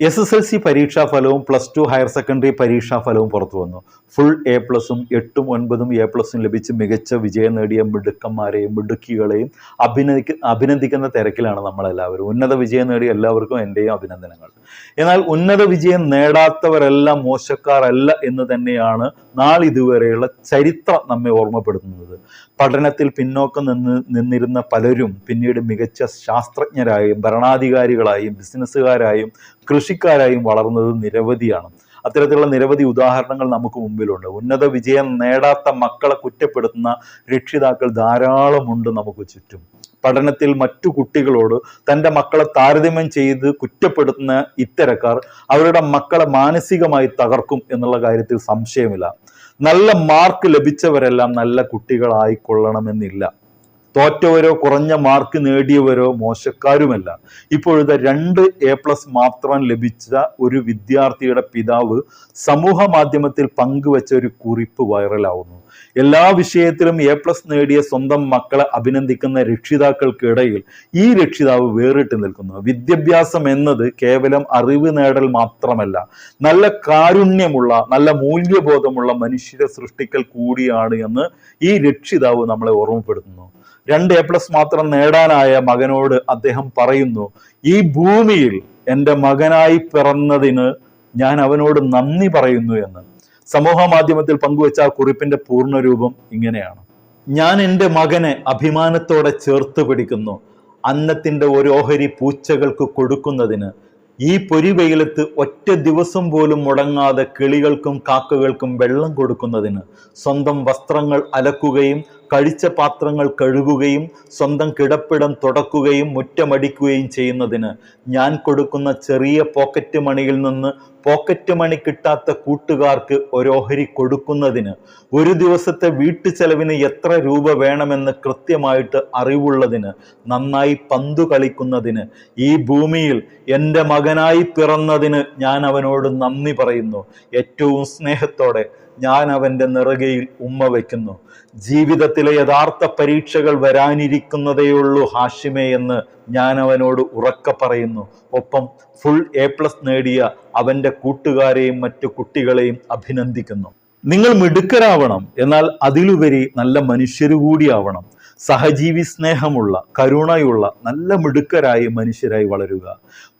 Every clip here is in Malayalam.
എസ് എസ് എൽ സി പരീക്ഷാ ഫലവും പ്ലസ് ടു ഹയർ സെക്കൻഡറി പരീക്ഷാ ഫലവും പുറത്തു വന്നു. ഫുൾ എ പ്ലസും എട്ടും ഒൻപതും എ പ്ലസും ലഭിച്ച് മികച്ച വിജയം നേടിയ മിടുക്കന്മാരെയും മിടുക്കികളെയും അഭിനന്ദിക്ക അഭിനന്ദിക്കുന്ന തിരക്കിലാണ് നമ്മളെല്ലാവരും. ഉന്നത വിജയം നേടിയ എല്ലാവർക്കും എന്റെയും അഭിനന്ദനങ്ങൾ. എന്നാൽ ഉന്നത വിജയം നേടാത്തവരെല്ലാം മോശക്കാരല്ല എന്ന് തന്നെയാണ് നാളിതുവരെയുള്ള ചരിത്രം നമ്മെ ഓർമ്മപ്പെടുത്തുന്നത്. പഠനത്തിൽ പിന്നോക്കം നിന്ന് നിന്നിരുന്ന പലരും പിന്നീട് മികച്ച ശാസ്ത്രജ്ഞരായും ഭരണാധികാരികളായും ബിസിനസ്സുകാരായും കൃഷിക്കാരായും വളർന്നത് നിരവധിയാണ്. അത്തരത്തിലുള്ള നിരവധി ഉദാഹരണങ്ങൾ നമുക്ക് മുമ്പിലുണ്ട്. ഉന്നത വിജയം നേടാത്ത മക്കളെ കുറ്റപ്പെടുത്തുന്ന രക്ഷിതാക്കൾ ധാരാളമുണ്ട് നമുക്ക് ചുറ്റും. പഠനത്തിൽ മറ്റു കുട്ടികളോട് തന്റെ മക്കളെ താരതമ്യം ചെയ്ത് കുറ്റപ്പെടുത്തുന്ന ഇത്തരക്കാർ അവരുടെ മക്കളെ മാനസികമായി തകർക്കും എന്നുള്ള കാര്യത്തിൽ സംശയമില്ല. നല്ല മാർക്ക് ലഭിച്ചവരെല്ലാം നല്ല കുട്ടികളായിക്കൊള്ളണമെന്നില്ല. തോറ്റവരോ കുറഞ്ഞ മാർക്ക് നേടിയവരോ മോശക്കാരുമല്ല. ഇപ്പോഴത്തെ രണ്ട് എ പ്ലസ് മാത്രം ലഭിച്ച ഒരു വിദ്യാർത്ഥിയുടെ പിതാവ് സമൂഹ മാധ്യമത്തിൽ പങ്കുവച്ച ഒരു കുറിപ്പ് വൈറലാവുന്നു. എല്ലാ വിഷയത്തിലും എ പ്ലസ് നേടിയ സ്വന്തം മക്കളെ അഭിനന്ദിക്കുന്ന രക്ഷിതാക്കൾക്കിടയിൽ ഈ രക്ഷിതാവ് വേറിട്ട് നിൽക്കുന്നു. വിദ്യാഭ്യാസം എന്നത് കേവലം അറിവ് നേടൽ മാത്രമല്ല നല്ല കാരുണ്യമുള്ള നല്ല മൂല്യബോധമുള്ള മനുഷ്യരെ സൃഷ്ടിക്കൽ കൂടിയാണ് എന്ന് ഈ രക്ഷിതാവ് നമ്മളെ ഓർമ്മപ്പെടുത്തുന്നു. രണ്ട് എ പ്ലസ് മാത്രം നേടാനായ മകനോട് അദ്ദേഹം പറയുന്നു ഈ ഭൂമിയിൽ എന്റെ മകനായി പിറന്നതിന് ഞാൻ അവനോട് നന്ദി പറയുന്നു എന്ന്. സമൂഹ മാധ്യമത്തിൽ പങ്കുവച്ച ആ കുറിപ്പിന്റെ പൂർണരൂപം ഇങ്ങനെയാണ്. ഞാൻ എന്റെ മകനെ അഭിമാനത്തോടെ ചേർത്ത് പിടിക്കുന്നു. അന്നത്തിന്റെ ഒരു ഓഹരി പൂച്ചകൾക്ക് കൊടുക്കുന്നതിന് ഈ പൊരിവെയിലത്ത് ഒറ്റ ദിവസം പോലും മുടങ്ങാതെ കിളികൾക്കും കാക്കകൾക്കും വെള്ളം കൊടുക്കുന്നതിന് സ്വന്തം വസ്ത്രങ്ങൾ അലക്കുകയും കഴിച്ച പാത്രങ്ങൾ കഴുകുകയും സ്വന്തം കിടപ്പിടം തുടക്കുകയും മുറ്റമടിക്കുകയും ചെയ്യുന്നതിന് ഞാൻ കൊടുക്കുന്ന ചെറിയ പോക്കറ്റ് മണിയിൽ നിന്ന് പോക്കറ്റ് മണി കിട്ടാത്ത കൂട്ടുകാർക്ക് ഒരോഹരി കൊടുക്കുന്നതിന് ഒരു ദിവസത്തെ വീട്ടു ചെലവിന് എത്ര രൂപ വേണമെന്ന് കൃത്യമായിട്ട് അറിവുള്ളതിന് നന്നായി പന്തു കളിക്കുന്നതിന് ഈ ഭൂമിയിൽ എന്റെ മകനായി പിറന്നതിന് ഞാൻ അവനോട് നന്ദി പറയുന്നു. ഏറ്റവും സ്നേഹത്തോടെ ഞാൻ അവന്റെ നിറകയിൽ ഉമ്മ വയ്ക്കുന്നു ജീവിതത്തിലെ യഥാർത്ഥ പരീക്ഷകൾ വരാനിരിക്കുന്നതേയുള്ളൂ ഹാഷിമേ എന്ന് ഞാൻ അവനോട് ഉറക്ക പറയുന്നു. ഒപ്പം ഫുൾ എ പ്ലസ് നേടിയ അവന്റെ കൂട്ടുകാരെയും മറ്റു കുട്ടികളെയും അഭിനന്ദിക്കുന്നു. നിങ്ങൾ മിടുക്കരാവണം എന്നാൽ അതിലുപരി നല്ല മനുഷ്യരു കൂടിയാവണം സഹജീവി സ്നേഹമുള്ള കരുണയുള്ള നല്ല മിടുക്കരായ മനുഷ്യരായി വളരുക.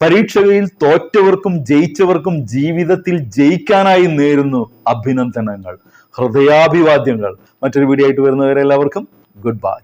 പരീക്ഷകളിൽ തോറ്റവർക്കും ജയിച്ചവർക്കും ജീവിതത്തിൽ ജയിക്കാനായി നേരുന്നു അഭിനന്ദനങ്ങൾ ഹൃദയാഭിവാദ്യങ്ങൾ. മറ്റൊരു വീഡിയോ ആയിട്ട് വരുന്നവരെല്ലാവർക്കും ഗുഡ് ബൈ